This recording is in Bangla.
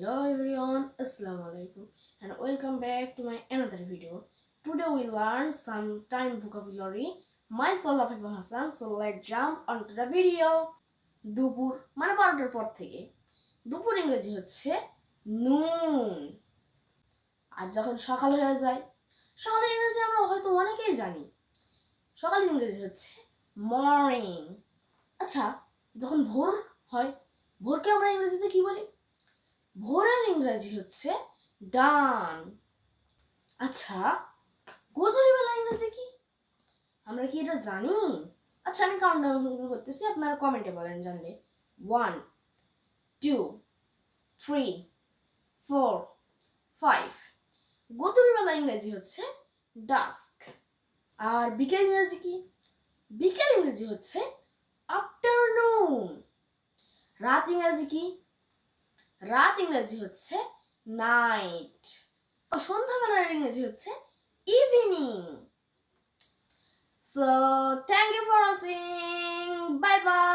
Hello everyone, Assalamu alaikum and welcome back to my another video. Today we learn some time vocabulary. Myself Afiful Hassan, so let's jump onto the video. দুপুর মানে বারোটার পর থেকে দুপুর ইংরেজি হচ্ছে নুন আর যখন সকাল হয়ে যায় সকালের ইংরেজি আমরা হয়তো অনেকেই জানি সকালের ইংরেজি হচ্ছে মর্নিং আচ্ছা যখন ভোর হয় ভোরকে আমরা ইংরেজিতে কি বলি ভোরের ইংরেজি হচ্ছে ডান। আচ্ছা গোধূলিবেলা ইংরেজি কি? আমরা কি এটা জানি? আচ্ছা আমি কাউন্টডাউন করতেছি, আপনারা কমেন্টে বলেন জানলে। One two three four five গোধূলিবেলা ইংরেজি হচ্ছে ডাস্ক আর বিকেল ইংরেজি কি? বিকেল ইংরেজি হচ্ছে আফটারনুন রাত ইংরেজি কি? রাত ইংরেজি হচ্ছে নাইট। ও সন্ধ্যাবেলার ইংরেজি হচ্ছে evening so thank you for watching bye bye